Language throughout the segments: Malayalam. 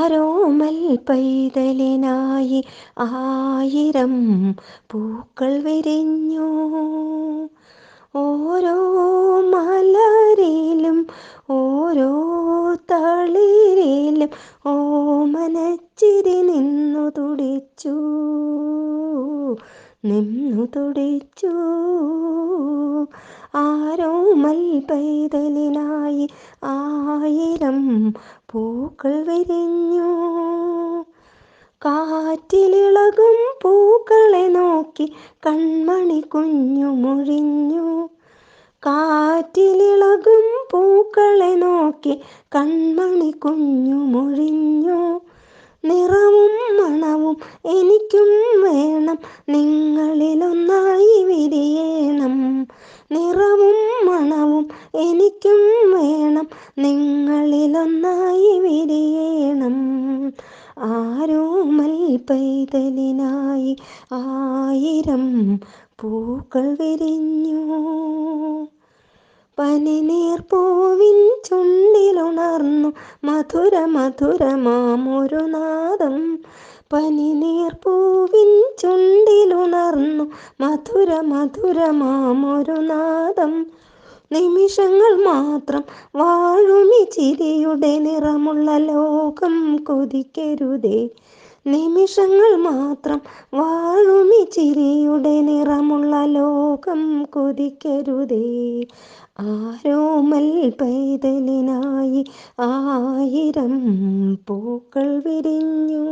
ആരോമൽ പൈതലിനായി ആയിരം പൂക്കൾ വിരിഞ്ഞു. ഓരോ മലരിലും ഓരോ തളിരിലും ഓമനച്ചിരി നിന്നു തുടിച്ചു നിന്നു തുടിച്ചു. ആരോമൽ പൈതലിനായി ആയിരം പൂക്കൾ വിരിഞ്ഞു. കാറ്റിലിളകും പൂക്കളെ നോക്കി കൺമണി കുഞ്ഞു മുഴിഞ്ഞു. കാറ്റിലിളകും പൂക്കളെ നോക്കി കൺമണി കുഞ്ഞു മുഴിഞ്ഞു. നിറവും മണവും എനിക്കും വേണം. നിങ്ങളിലൊന്നായി വിരിയണം. നിറവും എനിക്കും വേണം നിങ്ങളിലൊന്നായി വിരിയണം. ആരോമൽ പൈതലിനായി ആയിരം പൂക്കൾ വിരിഞ്ഞു. പനിനീർപ്പൂവിൻ ചുണ്ടിലുണർന്നു മധുര മധുര മധുരമാമൊരു പനിനീർ പനിനീർപ്പൂവിൻ ചുണ്ടിലുണർന്നു മധുര മധുര നാദം. നിമിഷങ്ങൾ മാത്രം വാഴുമി ചിരിയുടെ നിറമുള്ള ലോകം കൊതിക്കരുതേ. നിമിഷങ്ങൾ മാത്രം വാഴുമി ചിരിയുടെ നിറമുള്ള ലോകം കൊതിക്കരുതേ. ആരോമൽ പൈതലിനായി ആയിരം പൂക്കൾ വിരിഞ്ഞു.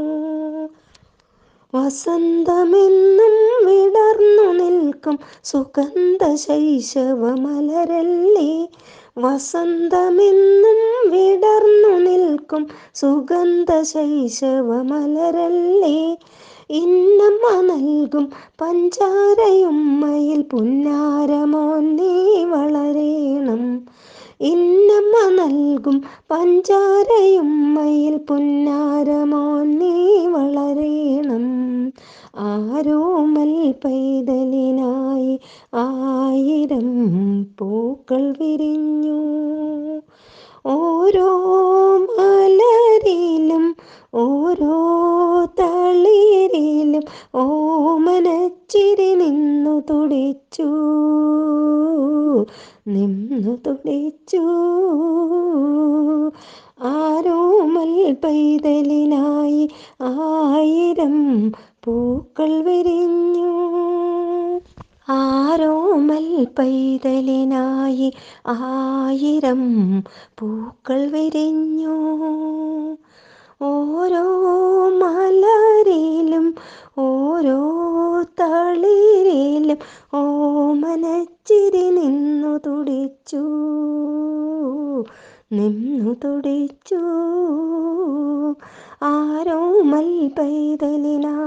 വസന്തമെന്നും വിടർന്നു നിൽക്കും സുഗന്ധ ശൈശവമലരല്ലേ വസന്തമെന്നും വിടർന്നു നിൽക്കും സുഗന്ധ ശൈശവമലരല്ലേ ഇന്നമ്മ നൽകും പഞ്ചാരയുമ്മയിൽ പുന്നാരമോൻ നീ വളരേണം. ഇന്നമ്മ നൽകും പഞ്ചാരയുമ്മയിൽ പുന്നാരമോൻ പൈതലിനായി ആയിരം പൂക്കൾ വിരിഞ്ഞു. ഓരോ മലരിലും ഓരോ തളിരിലും ഓമനച്ചിരി നിന്നു തുടിച്ചു. നിന്നു തുടിച്ചു. ആരോമൽ പൈതലിനായി ആയിരം പൂക്കൾ വിരിഞ്ഞു. ആരോമൽ പൈതലിനായി ആയിരം പൂക്കൾ വിരിഞ്ഞു. ഓരോ മലരിലും ഓരോ തളിരിലും ഓമനച്ചിരി നിന്നു തുടിച്ചു. നിന്നു തുടിച്ചു. ആരോമൽ പൈതലിനായി